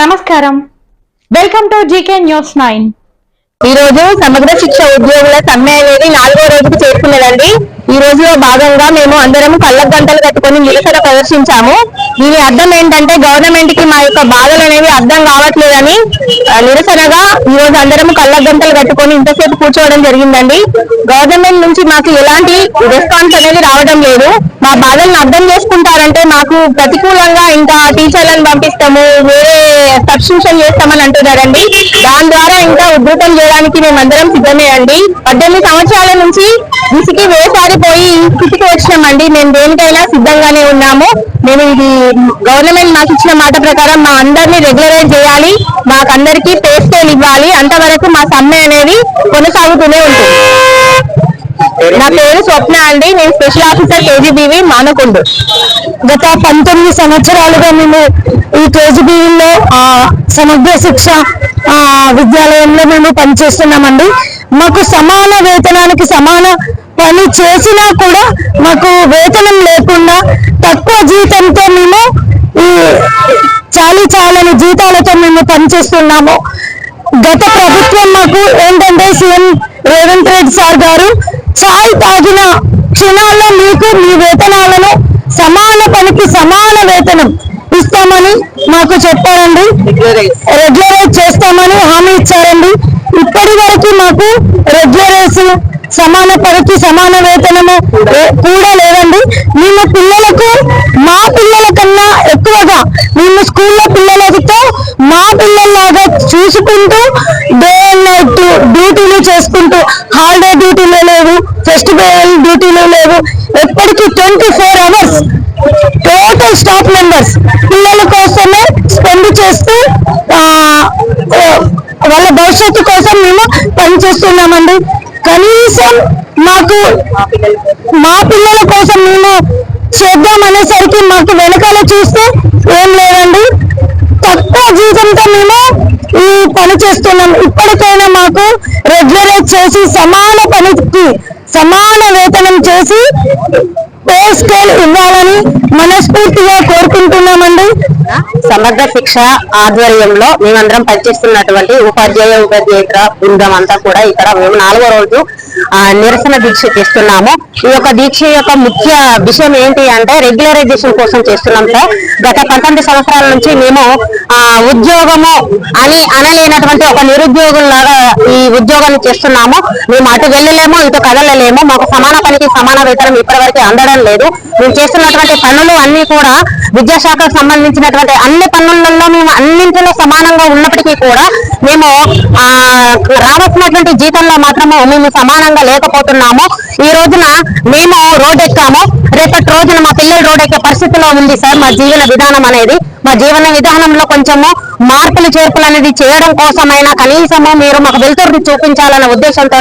నమస్కారం. Welcome to GK news nine ఈ రోజు సమగ్ర శిక్ష ఉద్యోగుల సమ్మె అనేది నాలుగో రోజుకు చేరుకున్నదండి. ఈ రోజులో భాగంగా మేము అందరం కళ్ళ గంటలు కట్టుకొని నిరసన ప్రదర్శించాము. దీని అర్థం ఏంటంటే గవర్నమెంట్కి మా యొక్క బాధలు అనేవి అర్థం కావట్లేదని నిరసనగా ఈ రోజు అందరం కళ్ళ గంటలు కట్టుకొని ఇంతసేపు కూర్చోవడం జరిగిందండి. గవర్నమెంట్ నుంచి మాకు ఎలాంటి రెస్పాన్స్ అనేది రావడం లేదు. మా బాధలను అర్థం చేసుకుంటారంటే మాకు ప్రతికూలంగా ఇంకా టీచర్లను పంపిస్తాము వేరే సబ్స్క్రిప్షన్ చేస్తామని అంటున్నారండి. దాని ద్వారా ఇంకా ఉధృతం చేయడానికి మేమందరం సిద్ధమే అండి. పద్దెనిమిది సంవత్సరాల నుంచి విసికి వేసారి ఈ స్థితికి వచ్చినామండి. మేము దేనికైనా సిద్ధంగానే ఉన్నాము. మేము ఇది గవర్నమెంట్ మాకు ఇచ్చిన మాట ప్రకారం మా అందరినీ రెగ్యులరైజ్ చేయాలి. మాకందరికీ పే స్కేల్ ఇవ్వాలి. అంతవరకు మా సమ్మె అనేది కొనసాగుతూనే ఉంటుంది. నా పేరు స్వప్న అండి. నేను స్పెషల్ ఆఫీసర్ కేజీబీవి మానకొండ. గత పంతొమ్మిది సంవత్సరాలుగా మేము ఈ కేజీబీలో సమగ్ర శిక్ష ఆ, విద్యాలయంలో మేము పనిచేస్తున్నామండి. మాకు సమాన వేతనానికి సమాన పని చేసినా కూడా మాకు వేతనం లేకుండా తక్కువ జీతంతో మేము ఈ చాలీ చాలని జీతాలతో మేము పనిచేస్తున్నాము. గత ప్రభుత్వం మాకు ఏంటంటే సీఎం రేవంత్ రెడ్డి సార్ గారు చాయ్ తాగిన క్షణాల్లో మీకు మీ వేతనాలను సమాన పనికి సమాన వేతనం ఇస్తామని మాకు చెప్పారండి. రెగ్యులరైజ్ చేస్తామని హామీ ఇచ్చారండి. ఇప్పటి వరకు మాకు రెగ్యులరైజ్ సమాన పనికి సమాన వేతనము కూడా లేదండి. మేము పిల్లలకు మా పిల్లల కన్నా ఎక్కువగా మేము స్కూల్లో పిల్లలతో మా పిల్లల్లాగా చూసుకుంటూ డే అండ్ నైట్ డ్యూటీలు చేసుకుంటూ హాలిడే డ్యూటీలు లేవు ఫెస్టివల్ డ్యూటీలు లేవు. ఎప్పటికీ twenty four hours total staff members పిల్లల కోసమే స్పెండ్ చేస్తూ వాళ్ళ భవిష్యత్తు కోసం మేము పనిచేస్తున్నామండి. కనీసం మాకు మా పిల్లల కోసం మేము చేద్దాం అనేసరికి మాకు వెనకాల చూస్తే ఏం లేదండి. తక్కువ జీతంతో మేము ఈ పని చేస్తున్నాం. ఇప్పటికైనా మాకు రెగ్యులరైజ్ చేసి సమాన పనికి సమాన వేతనం చేసి స్కేల్ ఇవ్వాలని మనస్ఫూర్తిగా కోరుకుంటున్నామండి. సమగ్ర శిక్ష ఆధ్వర్యంలో మేమందరం పనిచేస్తున్నటువంటి ఉపాధ్యాయ ఉపాధ్యాయుల బృందం అంతా కూడా ఇక్కడ మేము నాలుగో రోజు ఆ, నిరసన దీక్ష చేస్తున్నాము. ఈ యొక్క దీక్ష యొక్క ముఖ్య విషయం ఏంటి అంటే రెగ్యులరైజేషన్ కోసం చేస్తున్నాం సార్. గత పంతొమ్మిది సంవత్సరాల నుంచి మేము ఆ ఉద్యోగము అని అనలేనటువంటి ఒక నిరుద్యోగుల్లాగా ఈ ఉద్యోగాన్ని చేస్తున్నాము. మేము అటు వెళ్ళలేము ఇటు కదలలేము. మాకు సమాన పనికి సమాన వేతనం ఇప్పటివరకు అందడం లేదు. మేము చేస్తున్నటువంటి పనులు అన్ని కూడా విద్యాశాఖకు సంబంధించినటువంటి అన్ని పనులలో మేము అన్నింటిలో సమానంగా ఉన్నప్పటికీ కూడా మేము ఆ రావాల్సినటువంటి జీతంలో మాత్రము మేము సమానంగా లేకపోతున్నాము. ఈ రోజున మేము రోడ్ ఎక్కాము. రేపటి రోజున మా పిల్లలు రోడ్ ఎక్కే పరిస్థితిలో ఉంది సార్ మా జీవన విధానం అనేది. మా జీవన విధానంలో కొంచెము మార్పులు చేర్పులు అనేది చేయడం కోసమైనా కనీసము మీరు మాకు వెలుతురుని చూపించాలన్న ఉద్దేశంతో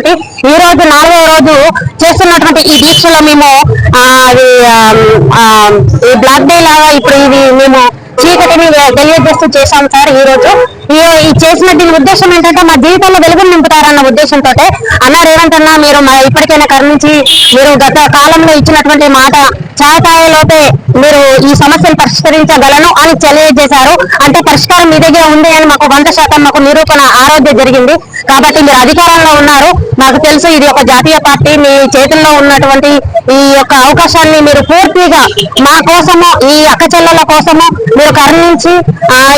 ఈ రోజు నాలుగో రోజు చేస్తున్నటువంటి ఈ దీక్షలో మేము అది, ఈ బ్లాక్ డే లాగా ఇప్పుడు ఇది మేము చీకటిని తెలియజేస్తూ చేశాం సార్ ఈ రోజు. ఈ చేసిన దీని ఉద్దేశం ఏంటంటే మా జీవితంలో వెలుగును నింపుతారన్న ఉద్దేశంతో అన్న రేవంత్ అన్న మీరు మా ఇప్పటికైనా కరుణించి మీరు గత కాలంలో ఇచ్చినటువంటి మాట చాయతాయలోపే మీరు ఈ సమస్యను పరిష్కరించగలను అని తెలియజేశారు. అంటే పరిష్కారం మీ దగ్గర ఉంది అని మాకు వంద శాతం మాకు నిరూపణ ఆరోగ్యం జరిగింది. కాబట్టి మీరు అధికారంలో ఉన్నారు. మాకు తెలుసు ఇది ఒక జాతీయ పార్టీ. మీ చేతుల్లో ఉన్నటువంటి ఈ యొక్క అవకాశాన్ని మీరు పూర్తిగా మా కోసము ఈ అక్క చెల్లెల కోసము మీరు కరుణించి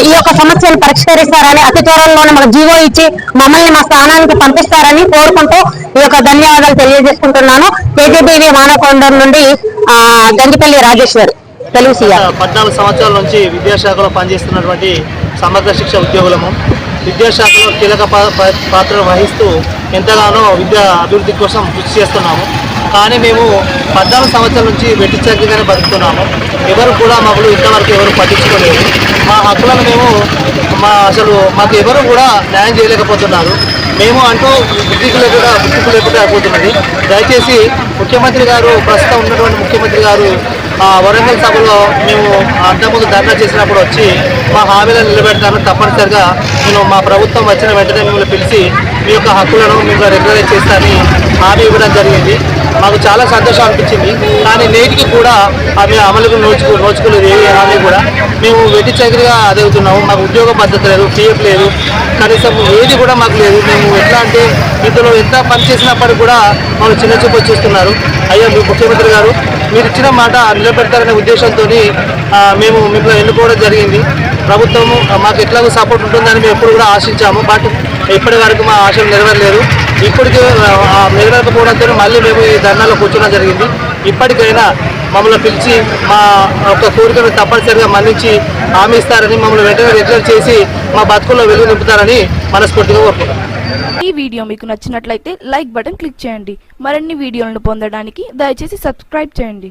ఈ యొక్క సమస్యను పరిష్కరిస్తారని అతి త్వరలోనే మాకు జీవో ఇచ్చి మమ్మల్ని మా స్థానానికి పంపిస్తారని కోరుకుంటూ ఈ యొక్క ధన్యవాదాలు తెలియజేసుకుంటున్నాను. కేజీబీవీ మానకొండ నుండి గంగిపల్లి రాజేశ్వరి తెలుగు పద్నాలుగు సంవత్సరాల నుంచి విద్యాశాఖలో పనిచేస్తున్నటువంటి సమగ్ర శిక్ష ఉద్యోగులము. విద్యాశాఖలో కీలక పాత్ర వహిస్తూ ఎంతగానో విద్యా అభివృద్ధి కోసం కృషి చేస్తున్నాము. కానీ మేము పద్నాలుగు సంవత్సరాల నుంచి వెట్టి చక్కగానే బతుకుతున్నాము. ఎవరు కూడా మమ్మల్ని ఇంతవరకు ఎవరు పట్టించుకోలేదు. మా హక్కులను మేము మా అసలు మాకు ఎవరు కూడా న్యాయం చేయలేకపోతున్నారు. మేము అంటూ బుద్ధికి లేకుండా బుద్ధికి లేకుండా అయిపోతున్నది. దయచేసి ముఖ్యమంత్రి గారు ప్రస్తుతం ఉన్నటువంటి ముఖ్యమంత్రి గారు వరంగల్ సభలో మేము అంతకుముందు ధర్నా చేసినప్పుడు వచ్చి మా హామీలను నిలబెడతాను తప్పనిసరిగా నేను మా ప్రభుత్వం వచ్చిన వెంటనే మిమ్మల్ని పిలిచి మీ యొక్క హక్కులను మేము రెగ్యులరైజ్ చేస్తానని హామీ ఇవ్వడం జరిగింది. మాకు చాలా సంతోషం అనిపించింది. కానీ నేటికి కూడా ఆమె అమలుకు నోచుకు నోచుకోలేదు ఏవి అని కూడా. మేము వెట్టి చగిరిగా అదుగుతున్నాము మాకు ఉద్యోగ పద్ధతి లేదు పిఎఫ్ లేదు. కనీసం ఏది కూడా మాకు లేదు. మేము ఎట్లా అంటే ఇందులో ఎంత పని చేసినప్పటికీ కూడా మమ్మల్ని చిన్న చూపు చూస్తున్నారు. అయ్యా మీ ముఖ్యమంత్రి గారు మీరు ఇచ్చిన మాట నిలబెడతారనే ఉద్దేశంతో మేము మిమ్మల్ని ఎన్నుకోవడం జరిగింది. ప్రభుత్వము మాకు ఎట్లాగో సపోర్ట్ ఉంటుందని మేము ఎప్పుడు కూడా ఆశించాము. బట్ ఇప్పటి వరకు మా ఆశలు నెరవేరలేదు. ఇప్పటికీ ఆ, నెరవేరకపోవడంతో మళ్ళీ మేము ఈ ధర్నాలో కూర్చోవడం జరిగింది. ఇప్పటికైనా మమ్మల్ని పిలిచి మా యొక్క కోరికను తప్పనిసరిగా మన్నించి హామీ ఇస్తారని మమ్మల్ని వెంటనే రెగ్యులర్ చేసి మా బతుకుల్లో వెలుగు నింపుతారని మనస్ఫూర్తిగా కోరుకుంటున్నాం. ఈ వీడియో మీకు నచ్చినట్లయితే లైక్ బటన్ క్లిక్ చేయండి. మరిన్ని వీడియోలను పొందడానికి దయచేసి సబ్స్క్రైబ్ చేయండి.